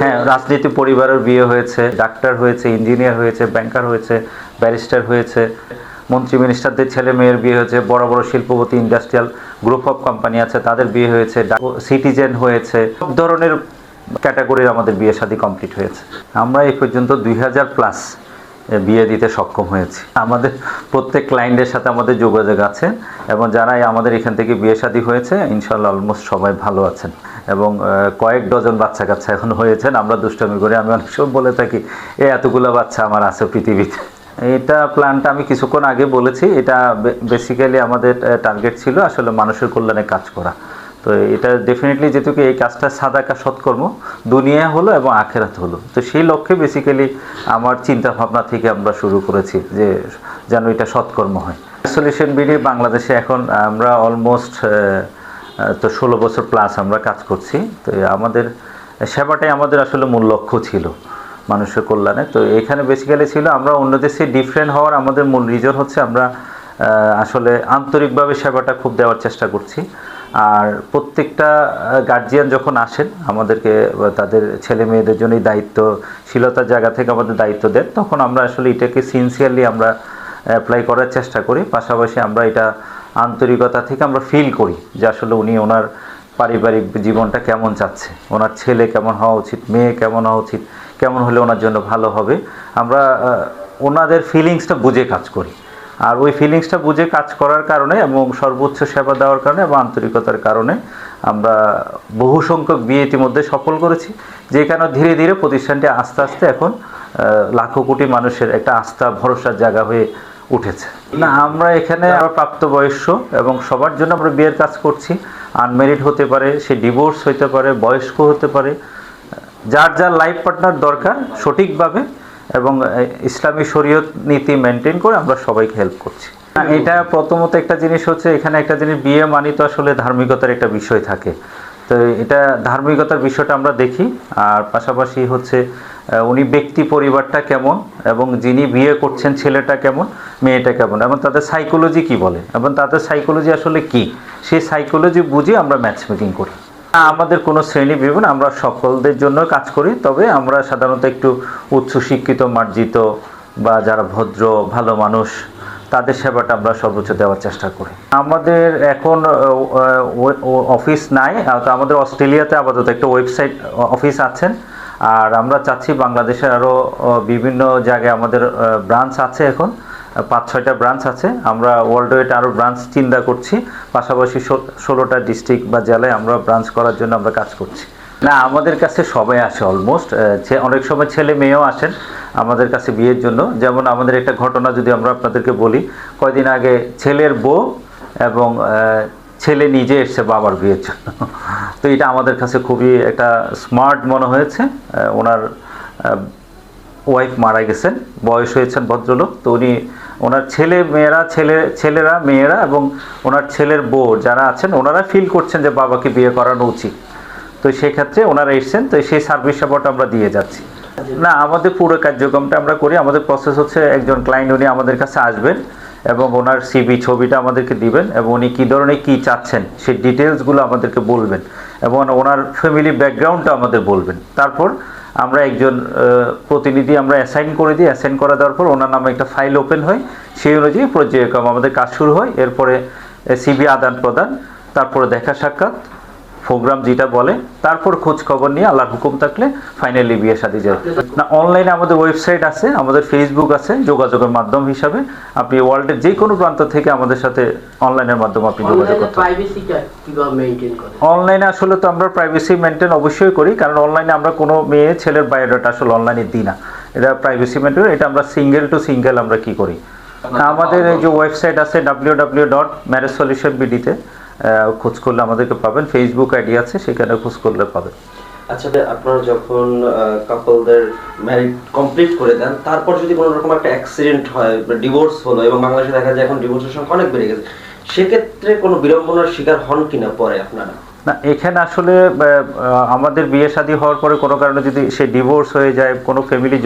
হ্যাঁ রাজনীতি পরিবারের বিয়ে হয়েছে, ডাক্তার হয়েছে ইঞ্জিনিয়ার হয়েছে ব্যাংকার হয়েছে ব্যারিস্টার হয়েছে, মন্ত্রী মিনিস্টারদের ছেলে মেয়ের বিয়ে হয়েছে, বড় বড় শিল্পপতি ইন্ডাস্ট্রিয়াল গ্রুপ অফ কোম্পানি আছে, তাদের বিয়ে হয়েছে সিটিজেন হয়েছে, সব ধরনের ক্যাটাগরির আমাদের বিয়ে শাদী কমপ্লিট হয়েছে। আমরা এই পর্যন্ত দুই হাজার প্লাস বিয়ে দিতে সক্ষম হয়েছি। আমাদের প্রত্যেক ক্লায়েন্টের সাথে আমাদের যোগাযোগ আছে এবং যারাই আমাদের এখান থেকে বিয়ে শাদী হয়েছে, ইনশাল্লাহ অলমোস্ট সবাই ভালো আছেন। এবং কয়েক ডজন বাচ্চা কাচ্চা এখন হয়েছেন। আমরা দুষ্টামি করে, আমি অনেক সময় বলে থাকি, এ, এতগুলো বাচ্চা আমার আছে পৃথিবীতে। এটা প্ল্যানটা আমি কিছুক্ষণ আগে বলেছি। এটা বেসিক্যালি আমাদের টার্গেট ছিল আসলে মানুষের কল্যাণে কাজ করা। তো এটা ডেফিনেটলি যেহেতুকে এই কাজটা সাদাকা সৎকর্ম, দুনিয়া হলো এবং আখেরাত হলো। তো সেই লক্ষ্যে বেসিক্যালি আমার চিন্তা ভাবনা থেকে আমরা শুরু করেছি যে যেন এটা সৎকর্ম হয়। সলিউশন বিডি বাংলাদেশে এখন আমরা অলমোস্ট তো ষোলো বছর প্লাস আমরা কাজ করছি। তো আমাদের সেবাটাই আমাদের আসলে মূল লক্ষ্য ছিল মানুষের কল্যাণে। তো এখানে বেসিক্যালি ছিল আমরা অন্য দেশে ডিফারেন্ট হওয়ার আমাদের মূল রিজন হচ্ছে আমরা আসলে আন্তরিকভাবে সেবাটা খুব দেওয়ার চেষ্টা করছি। আর প্রত্যেকটা গার্জিয়ান যখন আসেন, আমাদেরকে তাদের ছেলে মেয়েদের জন্য এই দায়িত্বশীলতার জায়গা থেকে আমাদের দায়িত্ব দেন, তখন আমরা আসলে এটাকে সিনসিয়ারলি আমরা অ্যাপ্লাই করার চেষ্টা করি। পাশাপাশি আমরা এটা আন্তরিকতা থেকে আমরা ফিল করি যে আসলে উনি ওনার পারিবারিক জীবনটা কেমন চাচ্ছে ওনার ছেলে কেমন হওয়া উচিত, মেয়ে কেমন হওয়া উচিত, কেমন হলে ওনার জন্য ভালো হবে, আমরা ওনাদের ফিলিংসটা বুঝে কাজ করি। আর ওই ফিলিংসটা বুঝে কাজ করার কারণে এবং সর্বোচ্চ সেবা দেওয়ার কারণে এবং আন্তরিকতার কারণে আমরা বহু সংখ্যক বিয়ে ইতিমধ্যে সফল করেছি যেখানে ধীরে ধীরে প্রতিষ্ঠানটি আস্তে আস্তে এখন লাখো কোটি মানুষের একটা আস্থা, ভরসার জায়গা হয়ে উঠেছে। না, আমরা এখানে প্রাপ্তবয়স্ক এবং সবার জন্য আমরা বিয়ের কাজ করছি। আনমেরিড হতে পারে, সে ডিভোর্স হতে পারে, বয়স্ক হতে পারে। যার যার লাইফ পার্টনার দরকার, সঠিকভাবে এবং ইসলামী শরীয়ত নীতি মেনটেন করে আমরা সবাইকে হেল্প করছি। এটা প্রথমত একটা জিনিস হচ্ছে, এখানে একটা জিনিস, বিয়ে মানি তো আসলে ধার্মিকতার একটা বিষয় থাকে। তো এটা ধার্মিকতার বিষয়টা আমরা দেখি, আর পাশাপাশি হচ্ছে উনি ব্যক্তি পরিবারটা কেমন এবং যিনি বিয়ে করছেন ছেলেটা কেমন, মেয়েটা কেমন, এবং তাদের সাইকোলজি কি বলে, এবং তাদের সাইকোলজি আসলে কি? সেই সাইকোলজি বুঝে আমরা ম্যাচ মেকিং করি। আমাদের কোনো শ্রেণি বিভাগ, আমরা সকলদের জন্য কাজ করি, তবে আমরা সাধারণত একটু উচ্চ শিক্ষিত, মার্জিত বা যারা ভদ্র, ভালো মানুষ, তাদের সেবাটা আমরা সর্বোচ্চ দেওয়ার চেষ্টা করি। আমাদের এখন অফিস নাই আমাদের অস্ট্রেলিয়াতে আপাতত একটা ওয়েবসাইট অফিস আছেন। আর আমরা চাচ্ছি বাংলাদেশের আরও বিভিন্ন জায়গায় আমাদের ব্রাঞ্চ আছে এখন, পাঁচ ছয়টা ব্রাঞ্চ আছে। আমরা ওয়ার্ল্ড ওয়েট আরও ব্রাঞ্চ চিন্তা করছি, পাশাপাশি ষোলোটা ডিস্ট্রিক্ট বা জেলায় আমরা ব্রাঞ্চ করার জন্য আমরা কাজ করছি। না, আমাদের কাছে সবাই আসে অলমোস্ট অনেক সময় ছেলে মেয়েও আসেন আমাদের কাছে বিয়ের জন্য। যেমন আমাদের একটা ঘটনা যদি আমরা আপনাদেরকে বলি, কয়দিন আগে ছেলের বউ এবং ছেলে নিজে এসছে বাবার বিয়ের জন্য। তো এটা আমাদের কাছে খুবই একটা স্মার্ট মনে হয়েছে। ওনার ওয়াইফ মারা গেছেন, বয়স হয়েছেন ভদ্রলোক। তো উনি, ওনার ছেলে মেয়েরা, ছেলে, ছেলেরা, মেয়েরা এবং ওনার ছেলের বউ যারা আছেন, ওনারা ফিল করছেন যে বাবাকে বিয়ে করানো উচিত। তো সেক্ষেত্রে ওনারা এসছেন, তো সেই সার্ভিস সাপোর্ট আমরা দিয়ে যাচ্ছি। না, আমাদের পুরো কার্যক্রমটা আমরা করি। আমাদের প্রসেস হচ্ছে একজন ক্লায়েন্ট উনি আমাদের কাছে আসবেন। এবং ওনার সিবি ছবিটা আমাদেরকে দিবেন এবং উনি কী ধরনের কী চাচ্ছেন, সেই ডিটেলসগুলো আমাদেরকে বলবেন এবং ওনার ফ্যামিলি ব্যাকগ্রাউন্ডটা আমাদের বলবেন। তারপর আমরা একজন প্রতিনিধি আমরা অ্যাসাইন করে দিই। অ্যাসাইন করা দেওয়ার পর ওনার নামে একটা ফাইল ওপেন হয়। সেই অনুযায়ী পর্যায়ক্রম আমাদের কাজ শুরু হয়। এরপরে সিবি আদান প্রদান, তারপরে দেখা সাক্ষাৎ প্রোগ্রাম যেটা বলে, তারপর খোঁজ খবর নিয়ে আল্লাহর হুকুম থাকলে ফাইনালি বিয়ে শাদী যায়। না অনলাইনে আমাদের ওয়েবসাইট আছে আমাদের ফেসবুক আছে যোগাযোগের মাধ্যম হিসাবে আপনি ওয়ার্ল্ডের যে কোনো প্রান্ত থেকে আমাদের সাথে অনলাইনের মাধ্যমে আপনি যোগাযোগ অনলাইনে করতে অনলাইনে আসলে তো আমরা প্রাইভেসি মেনটেন অবশ্যই করি কারণ অনলাইনে আমরা কোনো মেয়ে ছেলের বায়োডাটা আসলে অনলাইনে দিই না। এটা প্রাইভেসি মেনটেন এটা আমরা সিঙ্গেল টু সিঙ্গেল আমরা কি করি? আমাদের এই যে ওয়েবসাইট আছে W W dot marriage solution বিডিতে খোঁজ করলে আমাদেরকে পাবেন। ফেসবুক আইডি আছে সেখানে খোঁজ করলে পাবেন। আচ্ছা আপনারা যখন কাপলদের ম্যারিড কমপ্লিট করে দেন, তারপর যদি কোনো রকম একটা অ্যাক্সিডেন্ট হয় ডিভোর্স হলো, এবং বাংলাদেশে দেখা যায় এখন ডিভোর্সের সংখ্যা অনেক বেড়ে গেছে, সেক্ষেত্রে কোনো বিড়ম্বনার শিকার হন কিনা পরে আপনারা? না, এখানে আসলে আমাদের বিয়ে শাদী হওয়ার পরে কোনো কারণে যদি সে ডিভোর্স হয়ে যায়, কোনো ফ্যামিলি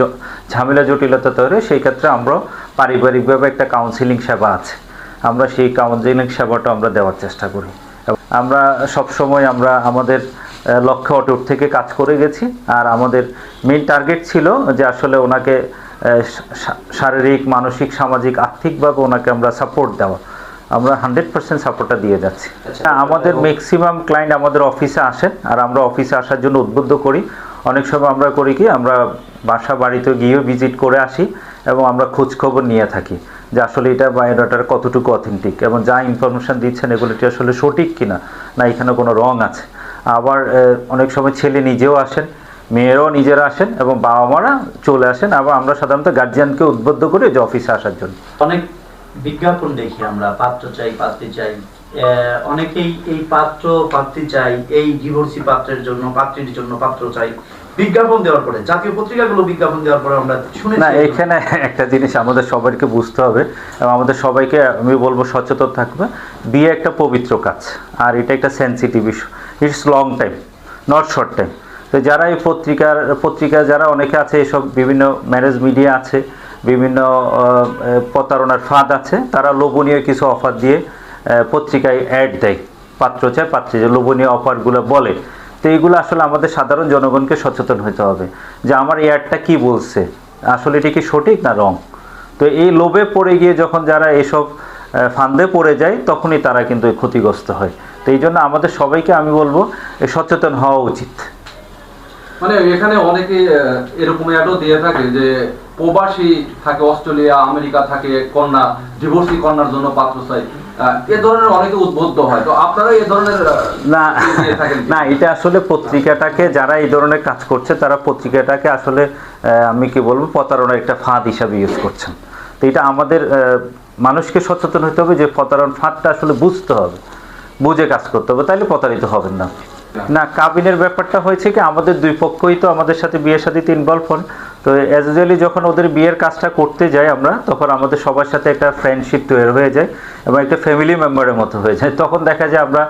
ঝামেলা, জটিলতা তৈরি, সেই ক্ষেত্রে আমরা পারিবারিকভাবে একটা কাউন্সিলিং সেবা আছে। আমরা সেই কাউন্সিলিং সেবাটা আমরা দেওয়ার চেষ্টা করি। আমরা সব সময় আমরা আমাদের লক্ষ্যে অটুট থেকে কাজ করে গেছি। আর আমাদের মেন টার্গেট ছিল যে আসলে ওনাকে শারীরিক মানসিক সামাজিক আর্থিকভাবে ওনাকে আমরা সাপোর্ট দেওয়া। আমরা হান্ড্রেড পার্সেন্ট সাপোর্টটা দিয়ে যাচ্ছি। আচ্ছা। আমাদের ম্যাক্সিমাম ক্লায়েন্ট আমাদের অফিসে আসেন আর আমরা অফিসে আসার জন্য উদ্বুদ্ধ করি। অনেক সময় আমরা করি কি আমরা বাসা বাড়িতে গিয়েও ভিজিট করে আসি এবং আমরা খোঁজখবর নিয়ে থাকি যে আসলে এটা বায়োডাটার কতটুকু অথেন্টিক এবং যা ইনফরমেশন দিচ্ছেন এগুলোটি আসলে সঠিক কিনা না এখানে কোনো রং আছে। আবার অনেক সময় ছেলে নিজেও আসেন মেয়েরাও নিজেরা আসেন এবং বাবা মারা চলে আসেন। আবার আমরা সাধারণত গার্জিয়ানকে উদ্বুদ্ধ করি যে অফিসে আসার জন্য। অনেক বিজ্ঞাপন দেখি আমরা পাত্র চাই পাত্রী চাই। অনেকেই এই পাত্র পাত্রী চাই এই ডিভোর্সি পাত্রের জন্য পাত্রীর জন্য পাত্র চাই বিজ্ঞাপন দেওয়ার পরে জাতীয় পত্রিকাগুলো বিজ্ঞাপন দেওয়ার পরে আমরা শুনেছি না এখানে একটা জিনিস আমাদের সবাইকে বুঝতে হবে এবং আমাদের সবাইকে আমি বলব সচেতন থাকবে বিয়ে একটা পবিত্র কাজ আর এটা একটা sensitive issue it's long time not short time তো যারা এই পত্রিকার, পত্রিকা যারা অনেকে আছে, এসব বিভিন্ন ম্যারেজ মিডিয়া আছে, বিভিন্ন প্রতারণার ফাঁদ আছে, তারা লোভনীয় কিছু অফার দিয়ে পত্রিকায় অ্যাড দেয়। পাত্র চায় পাত্রী, যে লোভনীয় অফারগুলো বলে। তো এইগুলো আসলে আমাদের সাধারণ জনগণকে সচেতন হতে হবে যে আমার এই অ্যাডটা কী বলছে। আসলে এটি কি সঠিক না রং? তো এই লোভে পড়ে গিয়ে যখন যারা এসব ফান্দে পড়ে যায়, তখনই তারা কিন্তু ক্ষতিগ্রস্ত হয়। তো এই জন্য আমাদের সবাইকে আমি বলব সচেতন হওয়া উচিত। মানে এখানে অনেকে এরকম অ্যাডও দিয়ে থাকে যে প্রবাসী থাকে অস্ট্রেলিয়া আমেরিকা থাকে কন্যা ডিভোর্সি কন্যার জন্য পাত্র চাই এ ধরনের অনেকে উদ্বুদ্ধ হয়। তো আপনারা এই ধরনের না না এটা আসলে পত্রিকাটাকে যারা এই ধরনের কাজ করছে তারা পত্রিকাটাকে আসলে আমি কি বলব প্রতারণার একটা ফাঁদ হিসাবে ইউজ করছেন। তো এটা আমাদের আহ, মানুষকে সচেতন হতে হবে যে প্রতারণ ফাঁদটা আসলে বুঝতে হবে। বুঝে কাজ করতে হবে, তাহলে প্রতারিত হবেন না। না, কাবিনের ব্যাপারটা হয়েছে কি, আমাদের দুই পক্ষই তো আমাদের সাথে বিয়ে সাথে ইনভলভ হন তো অ্যাজ ইউজুয়ালি যখন ওদের বিয়ের কাজটা করতে যাই আমরা, তখন আমাদের সবার সাথে একটা ফ্রেন্ডশিপ তৈরি হয়ে যায় এবং একটা ফ্যামিলি মেম্বারের মতো হয়ে যায়। তখন দেখা যায় আমরা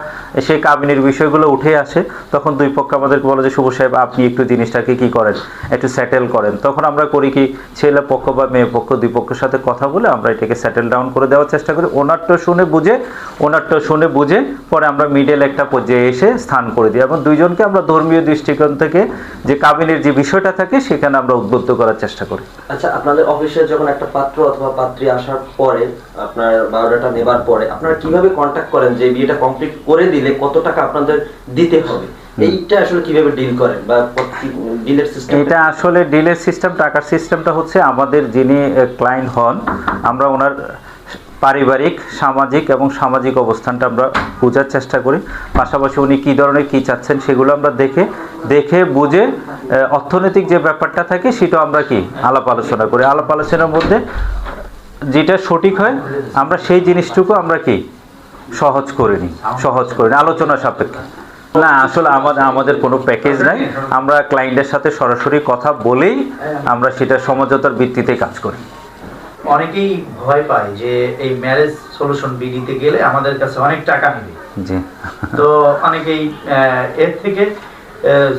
সেই কাবিনের বিষয়গুলো উঠে আসে, তখন দুই পক্ষ আমাদেরকে বলে যে, শুভ সাহেব, আপনি একটু জিনিসটাকে কি করেন? একটু সেটেল করেন। তখন আমরা করি কি, ছেলে পক্ষ বা মেয়ে পক্ষ দুই পক্ষের সাথে কথা বলে আমরা এটাকে সেটেল ডাউন করে দেওয়ার চেষ্টা করি। ওনারটা শুনে বুঝে, ওনারটা শুনে বুঝে পরে আমরা মিডল একটা পর্যায়ে এসে স্থান করে দিই। এবং দুইজনকে আমরা ধর্মীয় দৃষ্টিকোণ থেকে যে কাবিনের যে বিষয়টা থাকে, সেখানে আমরা উদ্বুদ্ধ করার চেষ্টা করি। আচ্ছা আপনাদের অফিসে যখন একটা পাত্র অথবা পাত্রী আসার পরে আপনার বায়োডাটা নেবার পরে আপনারা কীভাবে কন্ট্যাক্ট করেন যে বিয়েটা কমপ্লিট করে দিলে কত টাকা আপনাদের দিতে হবে? এইটা আসলে কীভাবে ডিল করেন বা ডিলের সিস্টেম এটা আসলে ডিলের সিস্টেম টাকার সিস্টেমটা হচ্ছে আমাদের যিনি ক্লায়েন্ট হন আমরা ওনার পারিবারিক, সামাজিক এবং সামাজিক অবস্থানটা আমরা বোঝার চেষ্টা করি। পাশাপাশি উনি কী ধরনের কী চাচ্ছেন সেগুলো আমরা দেখে দেখে বুঝে অর্থনৈতিক যে ব্যাপারটা থাকে সেটা আমরা কি আলাপ আলোচনা করি। আলাপ আলোচনার মধ্যে যেটা সঠিক হয়, আমরা সেই জিনিসটুকু আমরা কি সহজ করে নিই, সহজ করে নিই, আলোচনা সাপেক্ষে। না, আসলে আমাদের আমাদের কোনো প্যাকেজ নাই। আমরা ক্লায়েন্টের সাথে সরাসরি কথা বলেই আমরা সেটা সমঝোতার ভিত্তিতে কাজ করি। অনেকেই ভয় পায় যে এই ম্যারেজ সলিউশন বিডিতে গেলে আমাদের কাছে অনেক টাকা নেবে। তো অনেকেই এর থেকে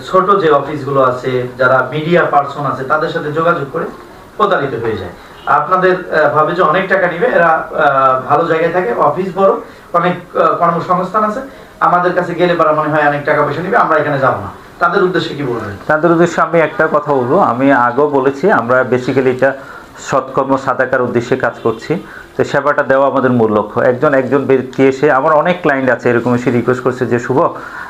ছোট যে অফিসগুলো আছে যারা মিডিয়া পার্সন আছে তাদের সাথে যোগাযোগ করে প্রতারিত হয়ে যায়। আপনাদের ভাবে যে অনেক টাকা নিবে এরা ভালো জায়গায় থাকে অফিস বড় অনেক কর্মসংস্থান আছে। আমাদের কাছে গেলে পারা মনে হয় অনেক টাকা পয়সা নিবে আমরা এখানে যাব না। তাদের উদ্দেশ্যে কি বলবেন? তাদের উদ্দেশ্যে আমি একটা কথা বলব। আমি আগেও বলেছি আমরা বেসিক্যালি এটা সৎকর্ম, সাদাকার উদ্দেশ্যে কাজ করছি। তো সেবাটা দেওয়া আমাদের মূল লক্ষ্য। একজন একজন ব্যক্তি এসে, আমার অনেক ক্লায়েন্ট আছে, এরকম এসে রিকোয়েস্ট করছে যে, শুভ,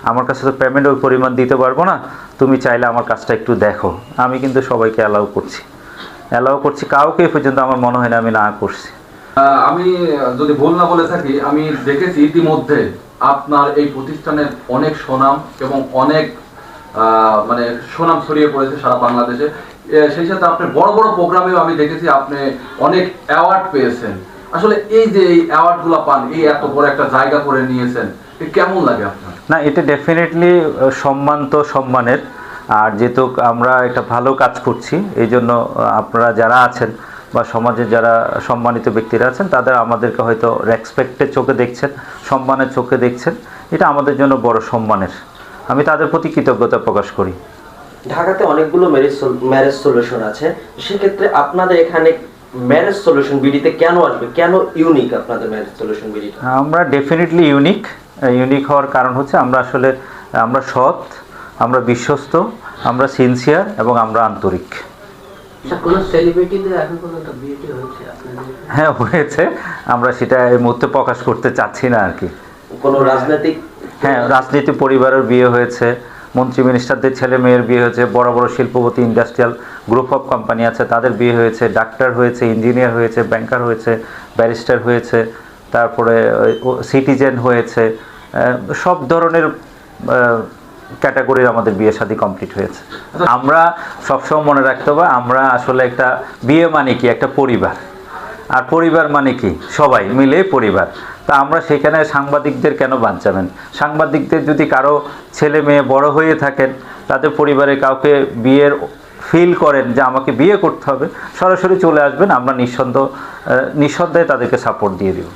আমার কাছে তো পেমেন্ট ওই পরিমাণ দিতে পারব না, তুমি চাইলে আমার কাজটা একটু দেখো। আমি কিন্তু সবাইকে অ্যালাউ করছি। অ্যালাউ করছি, কাউকে পর্যন্ত আমার মনে হয় না আমি না করছি। আমি, যদি ভুল না বলে থাকি, আমি দেখেছি ইতিমধ্যে আপনার এই প্রতিষ্ঠানের অনেক সুনাম এবং অনেক মানে সুনাম ছড়িয়ে পড়েছে সারা বাংলাদেশে। সেই সাথে আপনি বড় বড় প্রোগ্রামেও আমি দেখেছি আপনি অনেক অ্যাওয়ার্ড পেয়েছেন। আসলে এই যে এই অ্যাওয়ার্ডগুলো পান, এই এত বড় একটা জায়গা করে নিয়েছেন কেমন লাগে আপনার? না, এটা ডেফিনেটলি সম্মান তো সম্মানের। আর যেহেতু আমরা একটা ভালো কাজ করছি, এই জন্য আপনারা যারা আছেন বা সমাজে যারা সম্মানিত ব্যক্তিরা আছেন, তাদের আমাদেরকে হয়তো রেসপেক্টের চোখে দেখছেন, সম্মানের চোখে দেখছেন। এটা আমাদের জন্য বড় সম্মানের। আমি তাদের প্রতি কৃতজ্ঞতা প্রকাশ করি। ঢাকাতে অনেকগুলো ম্যারেজ ম্যারেজ সলিউশন আছে। সেক্ষেত্রে আপনাদের এখানে ম্যারেজ সলিউশন বিডিতে কেন আসবে? কেন ইউনিক আপনাদের ম্যারেজ সলিউশন বিডিটা? আমরা ডেফিনেটলি ইউনিক ইউনিক হওয়ার কারণ হচ্ছে আমরা আসলে আমরা সৎ আমরা বিশ্বস্ত আমরা সিনসিয়ার এবং আমরা আন্তরিক। আচ্ছা হ্যাঁ হয়েছে। আমরা সেটা এই মুহূর্তে প্রকাশ করতে চাচ্ছি না আর কি। কোনো রাজনৈতিক হ্যাঁ রাজনীতি পরিবারের বিয়ে হয়েছে, মন্ত্রী মিনিস্টারদের ছেলে মেয়ের বিয়ে হয়েছে, বড় বড় শিল্পপতি ইন্ডাস্ট্রিয়াল গ্রুপ অফ কোম্পানি আছে, তাদের বিয়ে হয়েছে ডাক্তার হয়েছে ইঞ্জিনিয়ার হয়েছে ব্যাংকার হয়েছে ব্যারিস্টার হয়েছে, তারপরে সিটিজেন হয়েছে সব ধরনের ক্যাটাগরির আমাদের বিয়ে শাদী কমপ্লিট হয়েছে। আমরা সবসময় মনে রাখতে হবে, আমরা আসলে একটা বিয়ে মানে কি? একটা পরিবার। আর পরিবার মানে কি? সবাই মিলে পরিবার। তা আমরা সেখানে সাংবাদিকদের কেন বাঁচাবেন? সাংবাদিকদের যদি কারও ছেলে মেয়ে বড় হয়ে থাকেন, তাদের পরিবারে কাউকে বিয়ের ফিল করেন যে আমাকে বিয়ে করতে হবে, সরাসরি চলে আসবেন, আমরা নিঃসন্দেহ নিঃসন্দেহে তাদেরকে সাপোর্ট দিয়ে দিব।